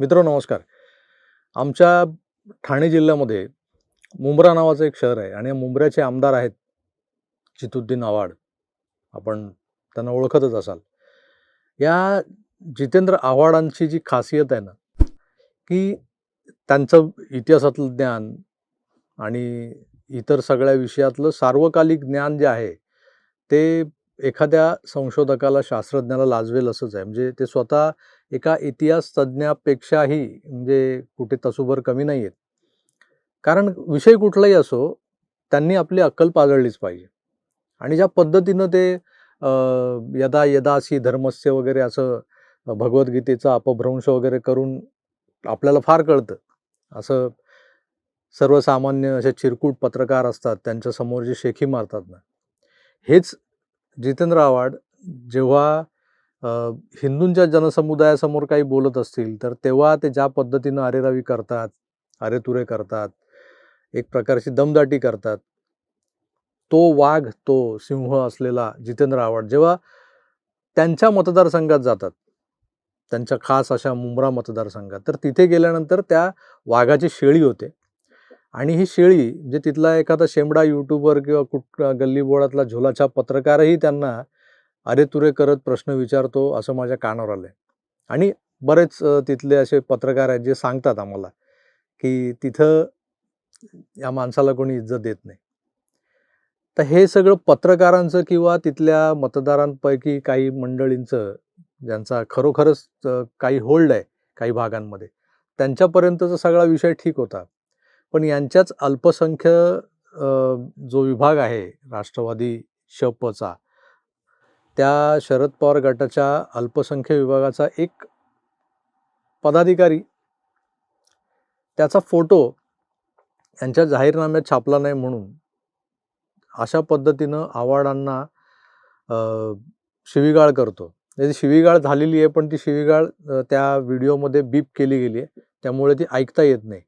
मित्र नमस्कार. आमच्या ठाणे जिल्ह्यामध्ये मुंब्रा नावाचं एक शहर आहे आणि या मुंब्र्याचे आमदार आहेत जितुद्दीन आव्हाड. आपण त्यांना ओळखतच असाल. या जितेंद्र आव्हाडांची जी खासियत आहे ना की त्यांचं इतिहासातलं ज्ञान आणि इतर सगळ्या विषयातलं सार्वकालिक ज्ञान जे आहे ते एखाद्या संशोधकाला शास्त्रज्ञाला लाजवेल असंच आहे. म्हणजे ते स्वतः एका इतिहास तज्ज्ञापेक्षाही म्हणजे कुठे तसूभर कमी नाही आहेत कारण विषय कुठलाही असो त्यांनी आपली अक्कल पाजळलीच पाहिजे. आणि ज्या पद्धतीनं ते यदा यदासी धर्मस्य वगैरे असं भगवद्गीतेचा अपभ्रंश वगैरे करून आपल्याला फार कळतं. असं सर्वसामान्य असे चिरकूट पत्रकार असतात त्यांच्यासमोर जे शेखी मारतात ना. हेच जितेंद्र आव्हाड जेव्हा हिंदूंच्या जनसमुदायासमोर काही बोलत असतील तर तेव्हा ते ज्या पद्धतीनं अरेरावी करतात अरेतुरे करतात एक प्रकारची दमदाटी करतात तो वाघ तो सिंह असलेला जितेंद्र आव्हाड जेव्हा त्यांच्या मतदारसंघात जातात त्यांच्या खास अशा मुंब्रा मतदारसंघात तर तिथे गेल्यानंतर त्या वाघाची शेळी होते. आणि ही शेळी म्हणजे तिथला एखादा शेंबडा युट्यूबर किंवा कुठ गल्लीबोळातला झोलाच्या पत्रकारही त्यांना अरे तुरे करत प्रश्न विचारतो असं माझ्या कानावर आलं आणि बरेच तिथले असे पत्रकार आहेत जे सांगतात आम्हाला की तिथं या माणसाला कोणी इज्जत देत नाही. तर हे सगळं पत्रकारांचं किंवा तिथल्या मतदारांपैकी काही मंडळींचं ज्यांचा खरोखरच काही होल्ड आहे काही भागांमध्ये त्यांच्यापर्यंतचा सगळा विषय ठीक होता. पण यांच्याच अल्पसंख्य जो विभाग आहे राष्ट्रवादी शपचा त्या शरद पवार गटाच्या अल्पसंख्य विभागाचा एक पदाधिकारी त्याचा फोटो यांच्या जाहीरनाम्यात छापला नाही म्हणून अशा पद्धतीनं आव्हाडांना शिवीगाळ करतो. त्याची शिवीगाळ झालेली आहे पण ती शिवीगाळ त्या व्हिडिओमध्ये बीप केली गेली आहे. त्यामुळे ती ऐकता येत नाही.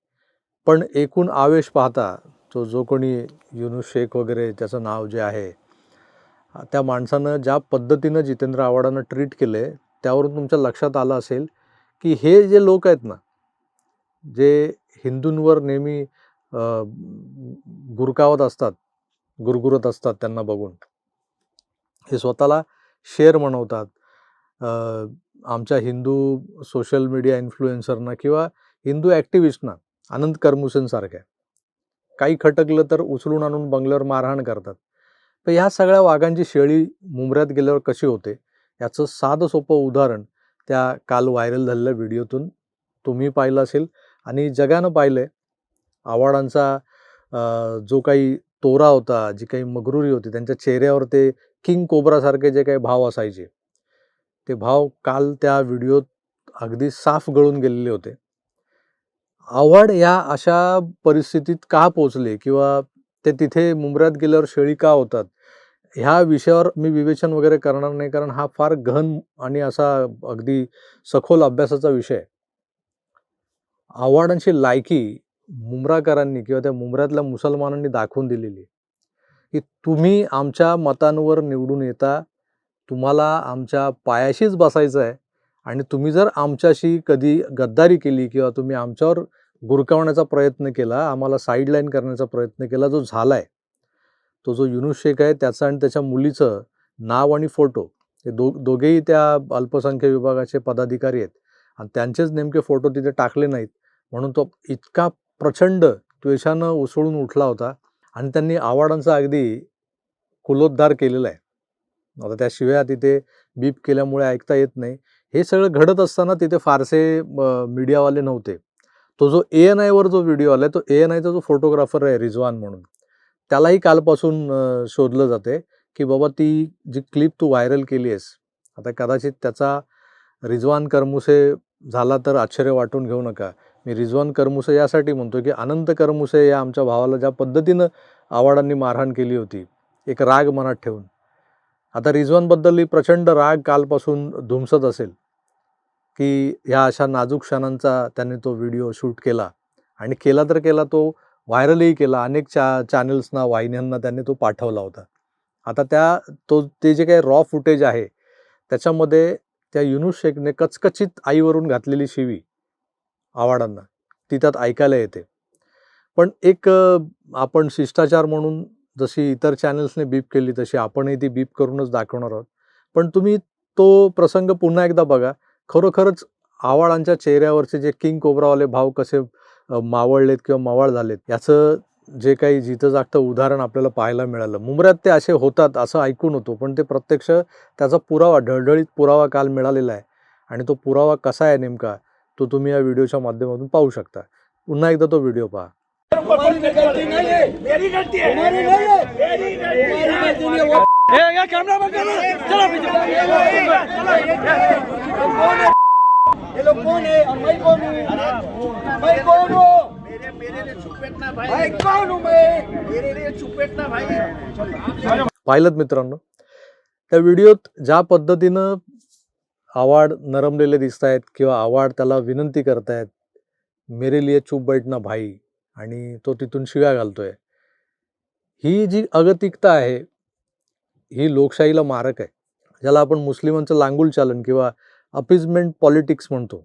पण एकूण आवेश पाहता तो जो कोणी युनुस शेख वगैरे त्याचं नाव जे आहे त्या माणसानं ज्या पद्धतीनं जितेंद्र आव्हाडांना ट्रीट केले त्यावरून तुमच्या लक्षात आलं असेल की हे जे लोक आहेत ना जे हिंदूंवर नेहमी गुरकावत असतात गुरगुरत असतात त्यांना बघून हे स्वतःला शेअर म्हणवतात. आमच्या हिंदू सोशल मीडिया इन्फ्लुएन्सरना किंवा हिंदू ॲक्टिव्हिस्टना आनंद करमुसेंसारख्या काही खटकलं तर उचलून आणून बंगल्यावर मारहाण करतात. तर ह्या सगळ्या वाघांची शेळी मुंबऱ्यात गेल्यावर कशी होते? याचं साधं सोपं उदाहरण त्या काल व्हायरल झालेल्या व्हिडिओतून तुम्ही पाहिलं असेल. आणि जगानं पाहिलं आहे आव्हाडांचा जो काही तोरा होता जी काही मगरुरी होती त्यांच्या चेहऱ्यावर ते किंग कोबरासारखे जे काही भाव असायचे ते भाव काल त्या व्हिडिओत अगदी साफ गळून गेलेले होते. आव्हाड या अशा परिस्थितीत का पोचले किंवा ते तिथे मुंबऱ्यात गेल्यावर शेळी का होतात? ह्या विषयावर मी विवेचन वगैरे करणार नाही कारण हा फार गहन आणि असा अगदी सखोल अभ्यासाचा विषय आव्हाडांची लायकी मुंब्राकरांनी किंवा त्या मुंब्र्यातल्या मुसलमानांनी दाखवून दिलेली की तुम्ही आमच्या मतांवर निवडून येता तुम्हाला आमच्या पायाशीच बसायचं आहे आणि तुम्ही जर आमच्याशी कधी गद्दारी केली किंवा तुम्ही आमच्यावर गुरकावण्याचा प्रयत्न केला आम्हाला साईडलाईन करण्याचा प्रयत्न केला जो झाला आहे तो जो युनुस शेख आहे त्याचं आणि त्याच्या मुलीचं नाव आणि फोटो हे दो दोघेही त्या अल्पसंख्य विभागाचे पदाधिकारी आहेत. आणि त्यांचेच नेमके फोटो तिथे टाकले नाहीत. म्हणून तो इतका प्रचंड त्वेषानं उसळून उठला होता आणि त्यांनी आव्हाडांचा अगदी कुलोद्धार केलेला आहे. आता त्या शिव्या तिथे बीप केल्यामुळे ऐकता येत नाही. हे सगळं घडत असताना तिथे फारसे मीडियावाले नव्हते. तो जो ए एन आयवर जो व्हिडिओ आहे तो ए एन आयचा जो फोटोग्राफर आहे रिजवान म्हणून त्यालाही कालपासून शोधलं जाते की बाबा ती जी क्लिप तू व्हायरल केली आहेस आता कदाचित त्याचा रिजवान करमुसे झाला तर आश्चर्य वाटून घेऊ नका. मी रिजवान करमुसे यासाठी म्हणतो की अनंत करमुसे या आमच्या भावाला ज्या पद्धतीनं आव्हाडांनी मारहाण केली होती एक राग मनात ठेवून. आता रिजवानबद्दल प्रचंड राग कालपासून धुमसत असेल. की ह्या अशा नाजूक क्षणांचा त्याने तो व्हिडिओ शूट केला. आणि केला तर केला तो व्हायरलही केला. अनेक चा चॅनल्सना वाहिन्यांना त्याने तो पाठवला होता. आता त्या तो ते जे काही रॉ फुटेज आहे त्याच्यामध्ये त्या युनुस शेखने कचकचित आईवरून घातलेली शिवी आवाडांना ती त्यात ऐकायला येते. पण एक आपण शिष्टाचार म्हणून जशी इतर चॅनल्सने बीप केली तशी आपणही ती बीप करूनच दाखवणार आहोत. पण तुम्ही तो प्रसंग पुन्हा एकदा बघा. खरोखरच आवाळांच्या चेहऱ्यावरचे जे किंग कोबरावाले भाव कसे मावळलेत किंवा मावळ झालेत याचं जे काही जिथं जागतं उदाहरण आपल्याला पाहायला मिळालं. मुंबऱ्यात ते असे होतात असं ऐकून होतो पण ते प्रत्यक्ष त्याचा पुरावा ढळढळीत पुरावा काल मिळालेला आहे. आणि तो पुरावा कसा आहे नेमका तो तुम्ही या व्हिडिओच्या माध्यमातून पाहू शकता. पुन्हा एकदा तो व्हिडिओ पहा. गलती नहीं है मेरी गलती है है मेरी गलती है है ए, ये कैमरा बंद कर चलो ये लोग कौन है? और मैं कौन हूँ? मैं कौन हूँ? मेरे मेरे लिए चुपेटना भाई। मैं कौन हूँ मैं? मेरे लिए चुपेटना भाई। पाहिलं मित्रांनो त्या व्हिडिओत ज्या पद्धतीनं आवाड नरमलेले दिसत आहेत किंवा आवाड त्याला विनंती करतायत मेरे लिए चूप बैठना भाई आणि तो तिथून शिव्या घालतोय. ही जी अगतिकता आहे ही लोकशाहीला मारक आहे. ज्याला आपण मुस्लिमांचं लांगुल चालन किंवा अपिजमेंट पॉलिटिक्स म्हणतो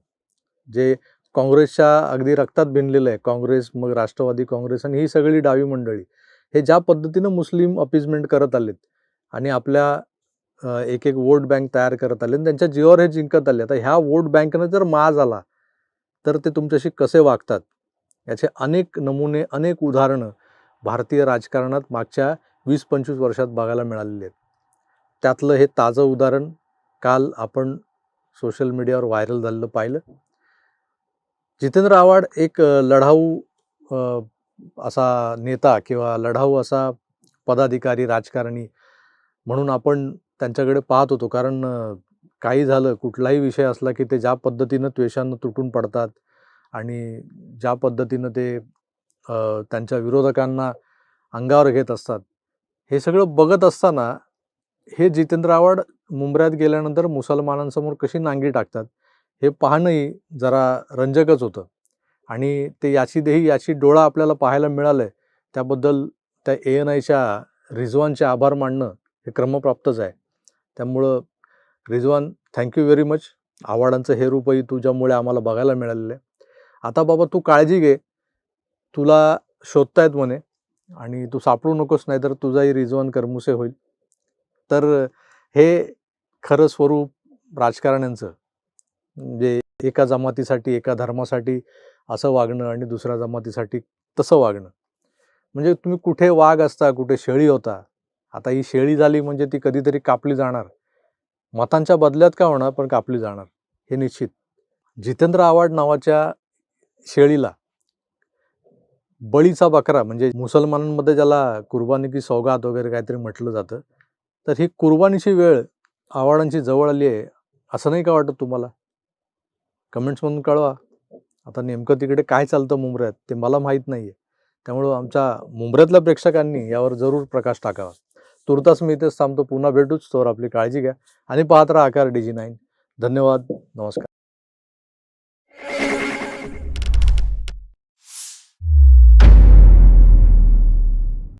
जे काँग्रेसच्या अगदी रक्तात भिनलेलं आहे. काँग्रेस मग राष्ट्रवादी काँग्रेस आणि ही सगळी डावी मंडळी हे ज्या पद्धतीनं मुस्लिम अपिजमेंट करत आलेत आणि आपल्या एक एक वोट बँक तयार करत आले आणि त्यांच्या जीवावर हे जिंकत आले आता ह्या वोट बँकनं जर माज आला तर ते तुमच्याशी कसे वागतात? याचे अनेक नमुने अनेक उदाहरणं भारतीय राजकारणात मागच्या वीस पंचवीस वर्षात बघायला मिळालेली आहेत. त्यातलं हे ताजं उदाहरण काल आपण सोशल मीडियावर व्हायरल झालेलं पाहिलं. जितेंद्र आव्हाड एक लढाऊ असा नेता किंवा लढाऊ असा पदाधिकारी राजकारणी म्हणून आपण त्यांच्याकडे पाहत होतो. कारण काही झालं कुठलाही विषय असला की ते ज्या पद्धतीनं त्वेषानं तुटून पडतात आणि ज्या पद्धतीनं ते त्यांच्या विरोधकांना अंगावर घेत असतात हे सगळं बघत असताना हे जितेंद्र आव्हाड मुंबऱ्यात गेल्यानंतर मुसलमानांसमोर कशी नांगी टाकतात हे पाहणंही जरा रंजकच होतं. आणि ते याची देही याची डोळा आपल्याला पाहायला मिळालं आहे त्याबद्दल त्या ए एन आयच्या रिझवानचे आभार मानणं हे क्रमप्राप्तच आहे. त्यामुळं रिझवान थँक्यू व्हेरी मच आव्हाडांचं हे रूपही तुझ्यामुळे आम्हाला बघायला मिळालेलं आहे. आता बाबा तू काळजी घे. तुला शोधतायत म्हणे. आणि तू सापडू नकोस नाही तर तुझाही रिझवान करमुसे होईल. तर हे खरं स्वरूप राजकारण्यांचं. म्हणजे एका जमातीसाठी एका धर्मासाठी असं वागणं आणि दुसऱ्या जमातीसाठी तसं वागणं. म्हणजे तुम्ही कुठे वाघ असता कुठे शेळी होता आता ही शेळी झाली म्हणजे ती कधीतरी कापली जाणार. मतांच्या बदल्यात का होणार? पण कापली जाणार. हे निश्चित. जितेंद्र आव्हाड नावाच्या शेळीला बळीचा बकरा म्हणजे मुसलमानांमध्ये ज्याला कुर्बानी की सौगात वगैरे काहीतरी म्हटलं जातं तर ही कुर्बानीची वेळ आव्हाडांची जवळ आली आहे असं नाही का वाटत तुम्हाला? कमेंट्समधून कळवा. आता नेमकं तिकडे काय चालतं मुंबऱ्यात ते मला माहीत नाही आहे त्यामुळं आमच्या मुंबऱ्यातल्या प्रेक्षकांनी यावर जरूर प्रकाश टाकावा. तुर्तास मी इथेच थांबतो. पुन्हा भेटूच. तोवर आपली काळजी घ्या. आणि पाहत राहा आकार डीजी नाईन. धन्यवाद. नमस्कार.